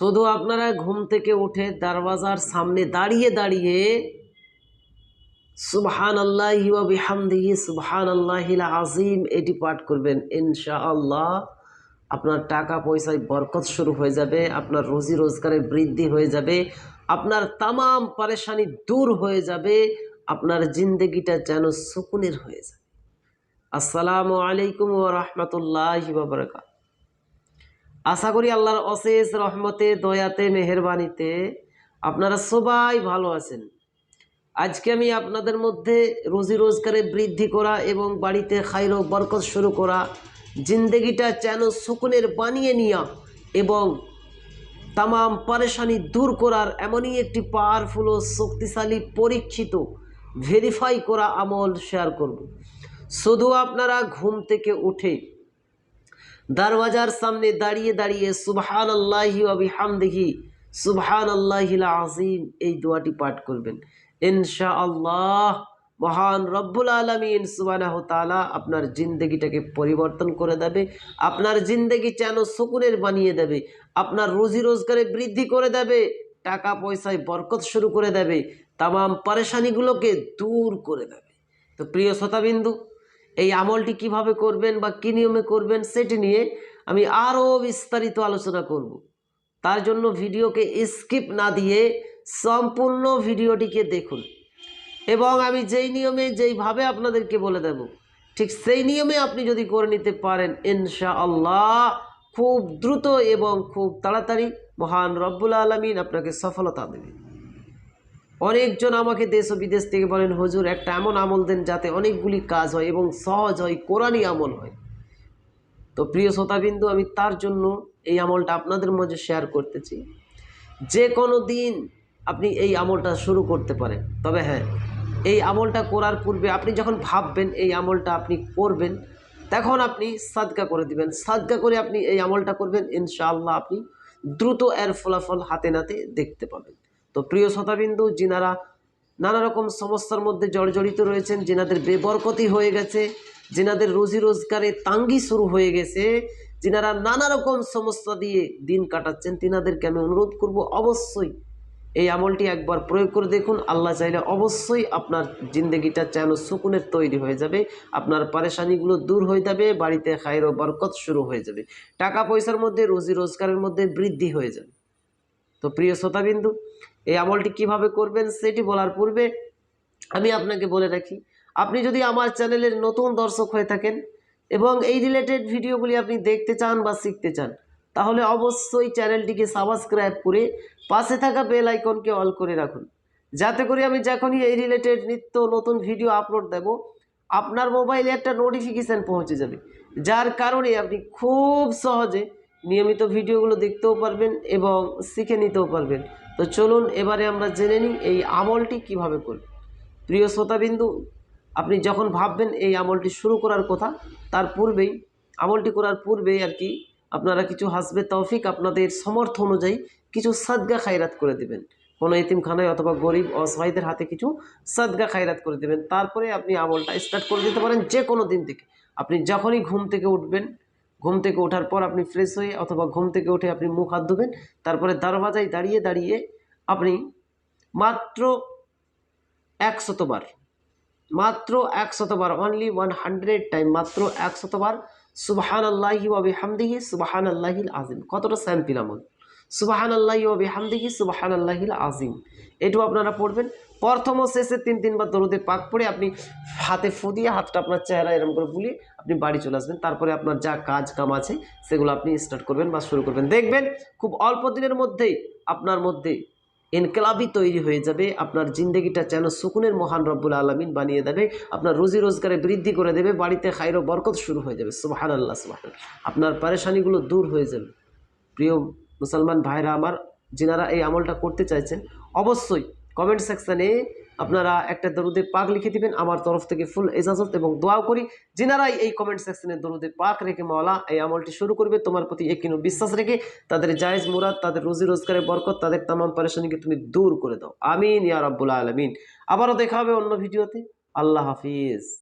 শুধু আপনারা ঘুম থেকে উঠে দরওয়াজার সামনে দাঁড়িয়ে দাঁড়িয়ে সুবহান আল্লাহ বিহামদিহি সুবহান আল্লাহিল আজিম এটি পাঠ করবেন। ইনশাআল্লাহ আপনার টাকা পয়সায় বরকত শুরু হয়ে যাবে, আপনার রুজি রোজগারে বৃদ্ধি হয়ে যাবে, আপনার তামাম পারেশানি দূর হয়ে যাবে, আপনার জিন্দগিটা যেন সুকুনের হয়ে যাবে। আসসালামু আলাইকুম ও রহমতুল্লাহ বাবরকাত আশা করি আল্লাহর অশেষ রহমতে, দয়াতে, মেহরবানিতে আপনারা সবাই ভালো আছেন। আজকে আমি আপনাদের মধ্যে রুজি রোজগারে বৃদ্ধি করা এবং বাড়িতে খাইর বরকত শুরু করা, জিন্দগিটা যেন সুকুনের বানিয়ে নেওয়া এবং তামাম পারেশানি দূর করার এমনই একটি পাওয়ারফুল ও শক্তিশালী পরীক্ষিত ভেরিফাই করা আমল শেয়ার করব। শুধু আপনারা ঘুম থেকে উঠে দরওয়াজার সামনে দাঁড়িয়ে দাঁড়িয়ে সুবহান আল্লাহি আবিহামদিহি সুবহান আল্লাহিল আজিম এই দোয়াটি পাঠ করবেন। ইনশা আল্লাহ মহান রব্বুল আলমিন সুবানাহ আপনার জিন্দগিটাকে পরিবর্তন করে দেবে, আপনার জিন্দগি যেন শকুনের বানিয়ে দেবে, আপনার রুজি রোজগারে বৃদ্ধি করে দেবে, টাকা পয়সায় বরকত শুরু করে দেবে, তামাম পারেশানিগুলোকে দূর করে দেবে। তো প্রিয় শ্রোতাবিন্দু এই আমলটি কীভাবে করবেন বা কী নিয়মে করবেন সেটি নিয়ে আমি আরও বিস্তারিত আলোচনা করব। তার জন্য ভিডিওকে স্কিপ না দিয়ে সম্পূর্ণ ভিডিওটিকে দেখুন। এবং আমি যেই নিয়মে যেইভাবে আপনাদেরকে বলে দেব, ঠিক সেই নিয়মে আপনি যদি করে নিতে পারেন ইনশা আল্লাহ খুব দ্রুত এবং খুব তাড়াতাড়ি মহান রব্বুল আলমিন আপনাকে সফলতা দেবে। অনেকজন আমাকে দেশ ও বিদেশ থেকে বলেন, হুজুর, একটা এমন আমল দেন যাতে অনেকগুলি কাজ হয় এবং সহজ হয়, কোরআনই আমল হয়। তো প্রিয় শ্রোতাবিন্দু, আমি তার জন্য এই আমলটা আপনাদের মাঝে শেয়ার করতেছি। যে কোনো দিন আপনি এই আমলটা শুরু করতে পারেন। তবে হ্যাঁ এই আমলটা করার পূর্বে আপনি যখন ভাববেন এই আমলটা আপনি করবেন, তখন আপনি সাদকা করে দিবেন। সাদকা করে আপনি এই আমলটা করবেন, ইনশাআল্লাহ আপনি দ্রুত এর ফলাফল হাতে নাতে দেখতে পাবেন। তো প্রিয় শতাবিন্দু যিনারা নানা রকম সমস্যার মধ্যে জর্জরিত রয়েছেন, যিনাদের বেবরকতি হয়ে গেছে, যিনাদের রুজি রোজগারে তাঙ্গি শুরু হয়ে গেছে, যিনারা নানা রকম সমস্যা দিয়ে দিন কাটাচ্ছেন, তিনাদেরকে আমি অনুরোধ করব অবশ্যই এই আমলটি একবার প্রয়োগ করে দেখুন। আল্লাহ চাইলে অবশ্যই আপনার জিন্দগিটা যেন সুকুনের তৈরি হয়ে যাবে, আপনার পারেশানিগুলো দূর হয়ে যাবে, বাড়িতে খায়ের ও বরকত শুরু হয়ে যাবে, টাকা পয়সার মধ্যে, রুজি রোজগারের মধ্যে বৃদ্ধি হয়ে যাবে। তো প্রিয় শ্রোতাবিন্দু, এই আমলটি কীভাবে করবেন সেটি বলার পূর্বে আমি আপনাকে বলে রাখি, আপনি যদি আমার চ্যানেলের নতুন দর্শক হয়ে থাকেন এবং এই রিলেটেড ভিডিওগুলি আপনি দেখতে চান বা শিখতে চান, তাহলে অবশ্যই চ্যানেলটিকে সাবস্ক্রাইব করে পাশে থাকা বেল আইকনকে অল করে রাখুন। যাতে করে আমি যখনই এই রিলেটেড নিত্য নতুন ভিডিও আপলোড দেব, আপনার মোবাইলে একটা নোটিফিকেশান পৌঁছে যাবে, যার কারণে আপনি খুব সহজে নিয়মিত ভিডিওগুলো দেখতেও পারবেন এবং শিখে নিতেও পারবেন। তো চলুন এবারে আমরা জেনে নিই এই আমলটি কীভাবে করব। প্রিয় শ্রোতাবিন্দু, আপনি যখন ভাববেন এই আমলটি শুরু করার কথা, তার পূর্বেই, আমলটি করার পূর্বেই আর কি আপনারা কিছু হাসবে তৌফিক আপনাদের সমর্থ অনুযায়ী কিছু সাদগা খায়রাত করে দেবেন। কোনো এতিমখানায় অথবা গরিব অসহায়দের হাতে কিছু সাদগা খায়রাত করে দেবেন। তারপরে আপনি আমলটা স্টার্ট করে দিতে পারেন যে কোনো দিন থেকে। আপনি যখনই ঘুম থেকে উঠবেন ঘুম থেকে ওঠার পর আপনি ফ্রেশ হয়ে অথবা ঘুম থেকে উঠে আপনি মুখ হাত ধুবেন, তারপরে দরওয়াজায় দাঁড়িয়ে দাঁড়িয়ে আপনি মাত্র একশতবার মাত্র একশতবার অনলি ওয়ান হান্ড্রেড টাইম মাত্র একশতবার সুবাহান আল্লাহি ওয়াবি হামদিহি সুবাহান আল্লাহিল আজিম কতটা স্যাম্পিল সুবাহান আল্লাহি ওয়াবি হামদিহি সুবাহান আল্লাহিল আজিম এটু আপনারা পড়বেন। প্রথম ও শেষে তিন, তিনবার দরুদে পাক পড়ে আপনি হাতে ফু দিয়ে হাতটা আপনার চেহারা এরকম করে বুলিয়ে আপনি বাড়ি চলে আসবেন। তারপরে আপনার যা কাজ কাম আছে সেগুলো আপনি স্টার্ট করবেন বা শুরু করবেন। দেখবেন খুব অল্প দিনের মধ্যেই আপনার মধ্যে ইনকলাবি তৈরি হয়ে যাবে। আপনার জিন্দগিটা যেন সুকুনের মহান রব্বুল আলমিন বানিয়ে দেবে। আপনার রুজি রোজগারে বৃদ্ধি করে দেবে। বাড়িতে খাইরো বরকত শুরু হয়ে যাবে। সুবাহান আল্লাহ সুবাহান আপনার পারেশানিগুলো দূর হয়ে যাবে। প্রিয় মুসলমান ভাইরা আমার, যিনারা এই আমলটা করতে চাইছেন, অবশ্যই কমেন্ট সেকশানে আপনারা একটা দরুদে পাক লিখে দিবেন, আমার তরফ থেকে ফুল এজাজত এবং দোয়াও করি। যিনারাই এই কমেন্ট সেকশনে দরুদে পাক রেখে মওলা এই আমলটি শুরু করবে, তোমার প্রতি একিনু বিশ্বাস রেখে তাদের জায়েজ মুরাদ, তাদের রুজি রোজগারের বরকত, তাদের তামাম পরেশানিকে তুমি দূর করে দাও। আমিন ইয়া আলমিন। আবারও দেখা হবে অন্য ভিডিওতে আল্লাহ হাফিজ।